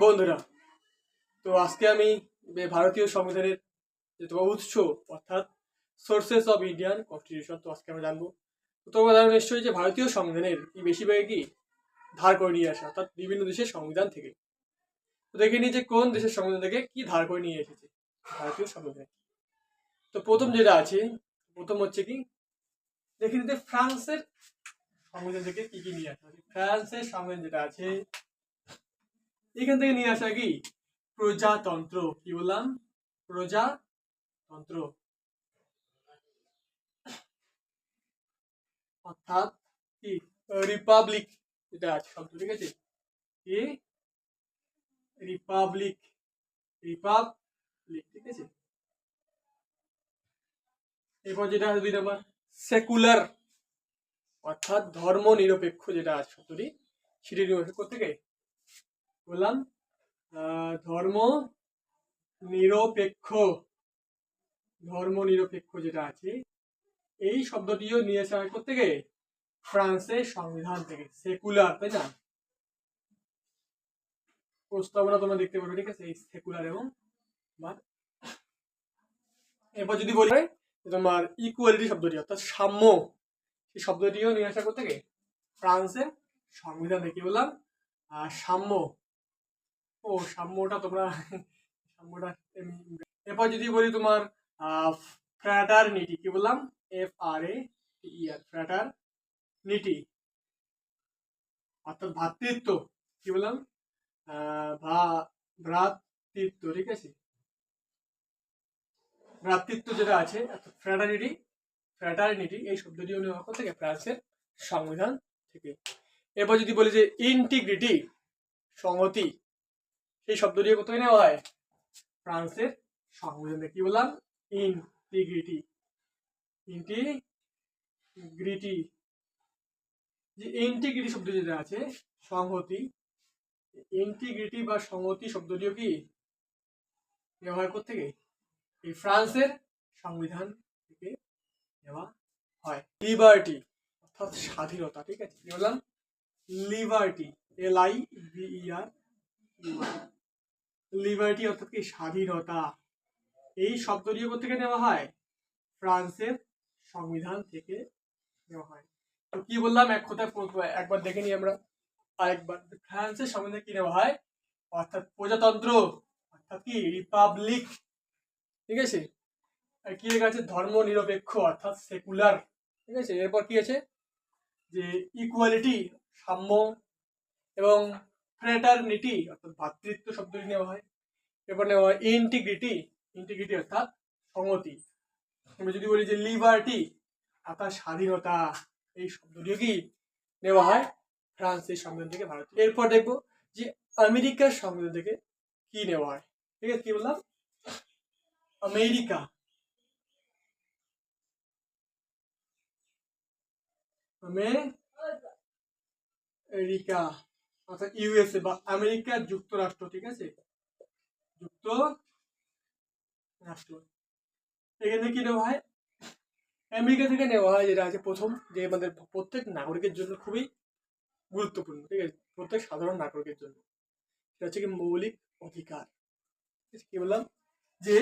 বন্ধুরা, তো আজকে আমি ভারতীয় সংবিধানের যে তোমার উৎস, অর্থাৎ সোর্সেস অফ ইন্ডিয়ান কনস্টিটিউশন তো আজকে আমরা জানব। তোমরা জানো নিশ্চয়ই যে ভারতীয় সংবিধানের কি বেশিরভাগই কি ধার করে নিয়ে আসা, অর্থাৎ বিভিন্ন দেশের সংবিধান থেকে। তো দেখে নিই যে কোন দেশের সংবিধান থেকে কি ধার করে নিয়ে এসেছে ভারতীয় সংবিধান। তো প্রথম যেটা আছে, প্রথম হচ্ছে কি, দেখে নিতে ফ্রান্সের সংবিধান থেকে কি কি নিয়ে আসা। ফ্রান্সের সংবিধান যেটা আছে এখান থেকে নিয়ে আসা কি? প্রজাতন্ত্র। কি বললাম? প্রজাতন্ত্র। অর্থাৎ কি? রিপাবলিক। যেটা আছে শব্দ, ঠিক আছে? কি? রিপাবলিক। রিপাবলিক, ঠিক আছে? এরপর যেটা আছে দুই নম্বর, সেকুলার। অর্থাৎ ধর্ম নিরপেক্ষ যেটা আছে শব্দটি, সেটি থেকে বললাম ধর্ম নিরপেক্ষ। ধর্ম নিরপেক্ষ যেটা আছে, এই শব্দটিও নিয়ে আসা হয় থেকে ফ্রান্সের সংবিধান থেকে, সেকুলার, তাই না? প্রস্তাবনা তোমরা দেখতে পারবে ঠিক আছে? এই সেকুলার এবং এরপর যদি বলি তোমার ইকুয়ালিটি শব্দটি, অর্থাৎ সাম্য, সেই শব্দটিও নিয়ে আসা থেকে ফ্রান্সের সংবিধান কি বললাম আর সাম্য। ও, সাম্যটা তোমরা, সাম্যটা এরপর যদি বলি তোমার ফ্র্যাটারনিটি কি বললাম? এফ আর এ ইয়ার ফ্র্যাটার নিটি অর্থাৎ ভ্রাতৃত্ব, কি বললাম? ভ্রাতৃত্ব, ঠিক আছে? ভ্রাতৃত্ব যেটা আছে ফ্র্যাটারনিটি ফ্র্যাটারনিটি এই শব্দটিও নেওয়া হয় থেকে ফ্রান্সের সংবিধান থেকে। এরপর যদি বলি যে ইন্টিগ্রিটি সংহতি সেই শব্দটিও কোথায় নেওয়া হয়? ফ্রান্সের সংবিধানে। কি বললাম? ইন্টিগ্রিটি। ইন্টিগ্রিটি। যে ইন্টিগ্রিটি শব্দ যেটা আছে, সংহতি, ইন্টিগ্রিটি বা সংহতি শব্দটিও কি হয় থেকে এই ফ্রান্সের সংবিধান থেকে নেওয়া হয়। লিবার্টি, অর্থাৎ স্বাধীনতা, ঠিক আছে? কি বললাম? Liberty, L I V E R liberty অর্থাৎ কি স্বাধীনতা। এই শব্দটিও থেকে নেওয়া হয়? ফ্রান্সের সংবিধান থেকে নেওয়া হয়। তো কি বললাম? এক কথায় একবার দেখে নিই আমরা। আরেকবার। ফ্রান্সের সংবিধান কি নেওয়া হয়? অর্থাৎ প্রজাতন্ত্র, অর্থাৎ কি রিপাবলিক। ঠিক আছে? আর কি লেখা আছে? ধর্ম নিরপেক্ষ অর্থাৎ সেকুলার। ঠিক আছে? এরপর কি আছে? যে ইকুয়ালিটি সাম্য এবং ফ্রেটারনিটি অর্থাৎ ভাতৃত্ব শব্দটি নেওয়া হয়। এরপর নেওয়া হয় ইন্টিগ্রিটি ইন্টিগ্রিটি অর্থাৎ সংহতি। আমরা যদি বলি যে লিবার্টি অর্থাৎ স্বাধীনতা, এই শব্দটিও কি নেওয়া হয়? ফ্রান্সের সংবিধান থেকে ভারত এরপর দেখব যে আমেরিকার সংবিধান থেকে কি নেওয়া হয়। ঠিক আছে, কি বললাম? আমেরিকা। আমেরিকা। অর্থাৎ ইউএসএ বা আমেরিকা যুক্তরাষ্ট্র, ঠিক আছে? যুক্ত রাষ্ট্র এখানে কি নেওয়া হয়? আমেরিকা থেকে নেওয়া হয়, যেটা আছে প্রথম, যে আমাদের প্রত্যেক নাগরিকের জন্য খুবই গুরুত্বপূর্ণ, ঠিক আছে? প্রত্যেক সাধারণ নাগরিকের জন্য। সেটা হচ্ছে কি মৌলিক অধিকার। কি বললাম? যে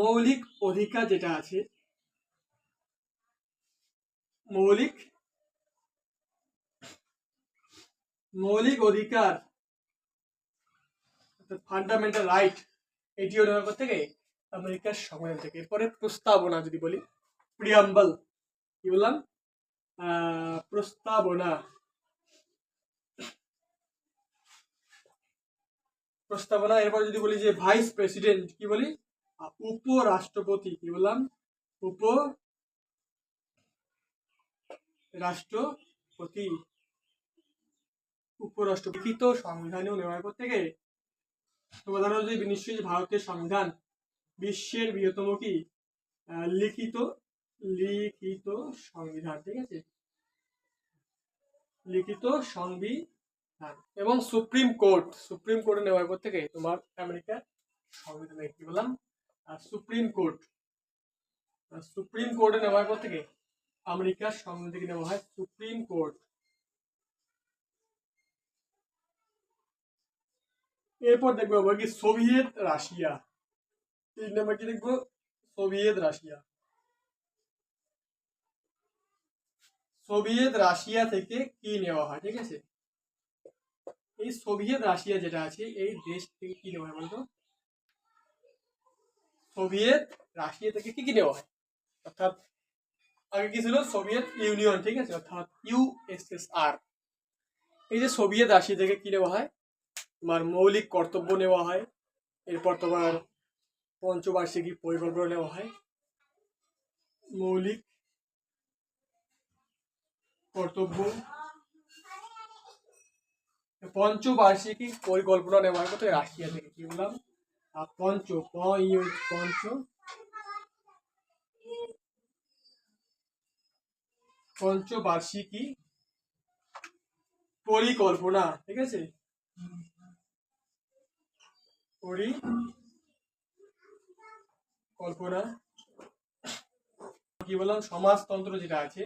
মৌলিক অধিকার যেটা আছে, মৌলিক মৌলিক অধিকার ফান্ডামেন্টাল রাইট এটিও নেওয়ার থেকে আমেরিকার সংবিধান থেকে। এরপরে প্রস্তাবনা যদি বলি প্রিয়াম্বল কি বললাম? প্রস্তাবনা। প্রস্তাবনা, এরপর যদি বলি যে ভাইস প্রেসিডেন্ট কি বলি? উপরাষ্ট্রপতি, কি বললাম? উপ, রাষ্ট্রপতি। সংবিধানেও নেওয়ার পর থেকে জানো যে নিশ্চয়ই ভারতের সংবিধান বিশ্বের বৃহত্তম কি? লিখিত লিখিত সংবিধান, ঠিক আছে? লিখিত সংবিধান। এবং সুপ্রিম কোর্ট, সুপ্রিম কোর্টে নেওয়ার পর থেকে তোমার আমেরিকার সংবিধানে কি বললাম? Supreme court. সুপ্রিম কোর্টে নেওয়ার পর থেকে আমেরিকার সংবিধান থেকে নেওয়া হয়? Supreme court. এরপর দেখব আমরা কি সোভিয়েত রাশিয়া। তিন নম্বর কি দেখব? Soviet Russia. সোভিয়েত রাশিয়া থেকে কি নেওয়া হয়, ঠিক আছে? এই সোভিয়েত রাশিয়া যেটা আছে, এই দেশ থেকে কি নেওয়া হয় বলতো? সোভিয়েত রাশিয়া থেকে কি কি নেওয়া হয়? অর্থাৎ আগে কি ছিল? সোভিয়েত ইউনিয়ন, ঠিক আছে? অর্থাৎ ইউএসএসআর এই যে সোভিয়েত রাশিয়া থেকে কি নেওয়া হয়? তোমার মৌলিক কর্তব্য নেওয়া হয়। এরপর তোমার পঞ্চবার্ষিকী পরিকল্পনা নেওয়া হয়। মৌলিক কর্তব্য। পঞ্চবার্ষিকী পরিকল্পনা নেওয়ার কোথায় রাশিয়া থেকে কি বললাম? আর পঞ্চ পঞ্চ। পঞ্চবার্ষিকী পরিকল্পনা, ঠিক আছে? পরিকল্পনা কি বললাম? সমাজতন্ত্র যেটা আছে,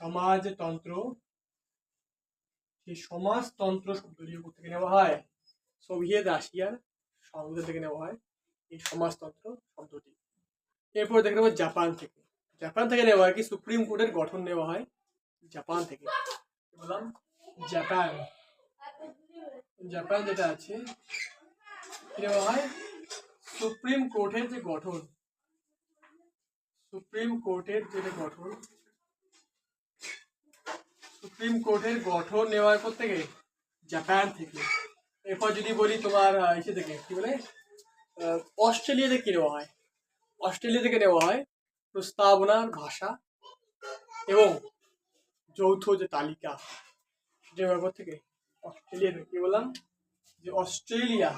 সমাজতন্ত্র। সেই সমাজতন্ত্র শব্দটি উপর থেকে নেওয়া হয়, সোভিয়েত রাশিয়ার সংবিধান থেকে নেওয়া হয়, এই সমাজতন্ত্র শব্দটি। এরপর দেখে নেব জাপান থেকে। জাপান থেকে নেওয়া হয় কি? সুপ্রিম কোর্টের গঠন নেওয়া হয় জাপান থেকে। বললাম? জাপান। জাপান যেটা আছে কি নেওয়া হয় সুপ্রিম কোর্টের যে গঠন, সুপ্রিম কোর্টের যেটা গঠন, সুপ্রিম কোর্টের গঠন নেওয়া হয় থেকে জাপান থেকে, এরপর যদি বলি তোমার ইসে থেকে কি বলে? অস্ট্রেলিয়া থেকে নেওয়া হয়। অস্ট্রেলিয়া থেকে নেওয়া হয় প্রস্তাবনার ভাষা এবং যৌথ যে তালিকা, যে ব্যাপার থেকে অস্ট্রেলিয়া কি বললাম? যে অস্ট্রেলিয়া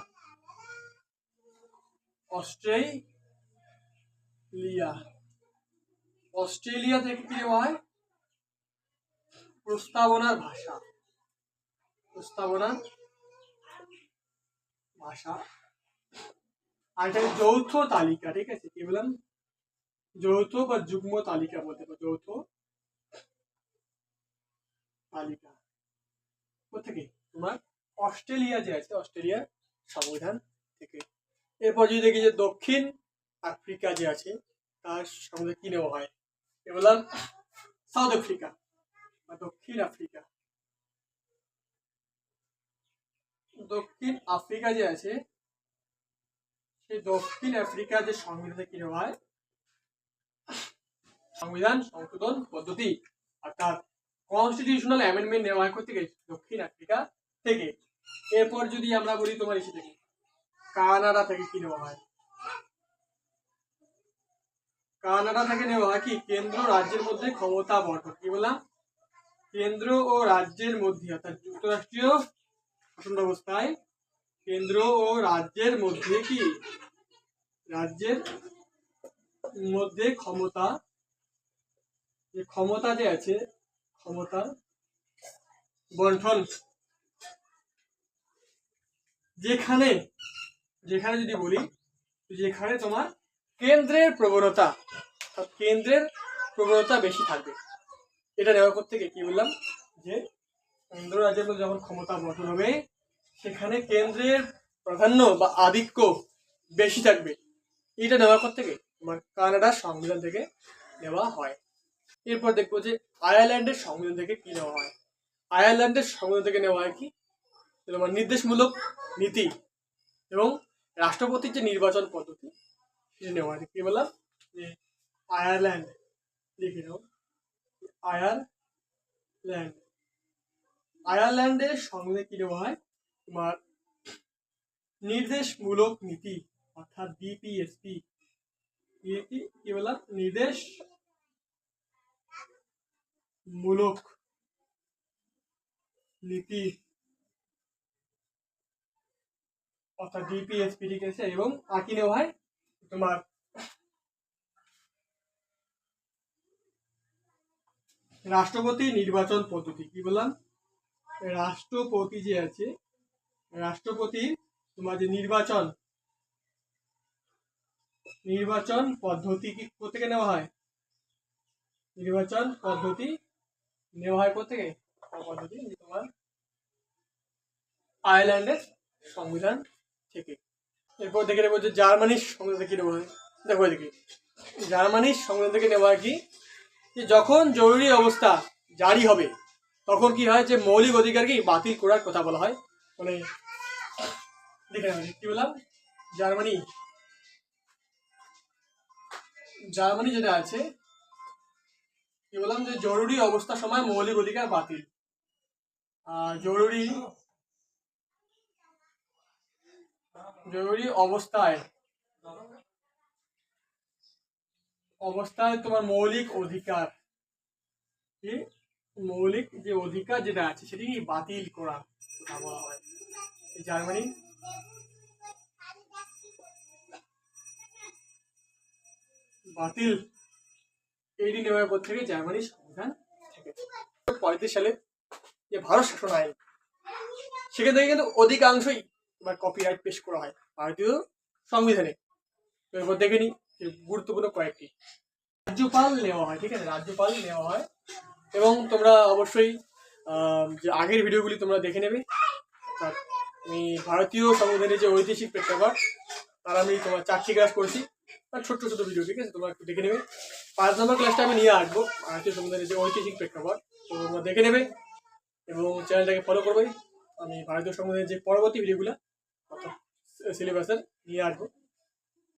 অস্ট্রেলিয়া অস্ট্রেলিয়া থেকে কি হয়? প্রস্তাবনার ভাষা। প্রস্তাবনার ভাষা। আর এটা যৌথ তালিকা, ঠিক আছে? কি বললাম? যৌথ বা যুগ্ম তালিকা বলতে পারো, যৌথ তালিকা। কোথেকে? তোমার অস্ট্রেলিয়া যে আছে, অস্ট্রেলিয়ার সংবিধান থেকে। এরপর যদি দেখি যে দক্ষিণ আফ্রিকা যে আছে, তার সঙ্গে কি নেওয়া হয়? এ বললাম সাউথ আফ্রিকা বা দক্ষিণ আফ্রিকা। দক্ষিণ আফ্রিকা যে আছে, সেই দক্ষিণ আফ্রিকা যে সংবিধানে কি নেওয়া হয়? সংবিধান সংশোধন পদ্ধতি, অর্থাৎ কনস্টিটিউশনাল অ্যামেন্ডমেন্ট নেওয়া হয় থেকে দক্ষিণ আফ্রিকা থেকে। এরপর যদি আমরা বলি তোমার এসে থেকে কানাডা থেকে কি নেওয়া হয়? কানাডা থেকে নেওয়া হয় কি? কেন্দ্র রাজ্যের মধ্যে ক্ষমতা বন্টন। কি বললাম? কেন্দ্র ও রাজ্যের মধ্যে, অর্থাৎ যুক্তরাষ্ট্রীয় শাসন ব্যবস্থায় কেন্দ্র ও রাজ্যের মধ্যে কি? রাজ্যের মধ্যে ক্ষমতা, যে ক্ষমতা যে আছে, ক্ষমতা বন্টন, যেখানে যেখানে যদি বলি যেখানে তোমার কেন্দ্রের প্রবণতা কেন্দ্রের প্রবণতা বেশি থাকবে। এটা নেওয়া করতে গিয়ে কি বললাম? যে কেন্দ্র রাজ্যের যখন ক্ষমতা বন্টন হবে, সেখানে কেন্দ্রের প্রাধান্য বা আধিক্য বেশি থাকবে। এটা নেওয়া করতে গিয়ে তোমার কানাডার সংবিধান থেকে নেওয়া হয়। এরপর দেখব যে আয়ারল্যান্ডের সংবিধান থেকে কি নেওয়া হয়? আয়ারল্যান্ডের সংবিধান থেকে নেওয়া হয় কি? তোমার নির্দেশমূলক নীতি এবং রাষ্ট্রপতির যে নির্বাচন পদ্ধতি, সেটা নেওয়া হয় কি বললাম? যে আয়ারল্যান্ড, লিখে নাও। আয়ারল্যান্ড। আয়ারল্যান্ডের সংবিধানে কি নেওয়া হয়? তোমার নির্দেশমূলক নীতি, অর্থাৎ বিপিএসপি কি বললাম? নির্দেশ মূলক নীতি। অর্থাৎ ডিপিএসপি ঠিক আছে, এবং নেওয়া হয় তোমার রাষ্ট্রপতি নির্বাচন পদ্ধতি, কি বললাম? রাষ্ট্রপতি যে আছে, রাষ্ট্রপতি তোমার যে নির্বাচন নির্বাচন পদ্ধতি কি কোথেকে নেওয়া হয়? নির্বাচন পদ্ধতি নেওয়া হয় কোথেকে পদ্ধতি তোমার আয়ারল্যান্ডের সংবিধান থেকে এরপর দেখে নেব যে জার্মানির সংবিধান থেকে হয় দেখো এদিকে। জার্মানির সংবিধান থেকে নেওয়া আর কি? যে যখন জরুরি অবস্থা জারি হবে, তখন কি হয় যে মৌলিক অধিকারকে বাতিল করার কথা বলা হয়? মানে দেখে নেব কি বললাম? জার্মানি। জার্মানি যেটা আছে, কি বললাম যে জরুরি অবস্থার সময় মৌলিক অধিকার বাতিল। আর জরুরি জরুরি অবস্থায় অবস্থায় তোমার মৌলিক অধিকার। কি? মৌলিক যে অধিকার যেটা আছে সেটি বাতিল করা হয়। জার্মানি। বাতিল। এইটি নেওয়ার পর থেকে জার্মানির সংবিধান পঁয়ত্রিশ সালে যে ভারত শাসন আইন থেকে কিন্তু অধিকাংশই এবার কপিরাইট পেশ করা হয়। ভারতীয় সংবিধানে। এরপর দেখে নিই গুরুত্বপূর্ণ কয়েকটি। রাজ্যপাল নেওয়া হয়, ঠিক আছে? রাজ্যপাল নেওয়া হয়। এবং তোমরা অবশ্যই যে আগের ভিডিওগুলি তোমরা দেখে নেবে। আমি ভারতীয় সংবিধানের যে ঐতিহাসিক প্রেক্ষাপট, তার আমি তোমার চারটি ক্লাস করেছি। আর ছোট্ট ছোট ভিডিও ঠিক আছে? তোমরা একটু দেখে নেবে। পাঁচ নম্বর ক্লাসটা আমি নিয়ে আসব, ভারতীয় সংবিধানের যে ঐতিহাসিক প্রেক্ষাপট। তো তোমরা দেখে নেবে এবং চ্যানেলটাকে ফলো করবে। আমি ভারতীয় সংবিধানের যে পরবর্তী ভিডিওগুলো অর্থাৎ সিলেবাসের নিয়ে আসব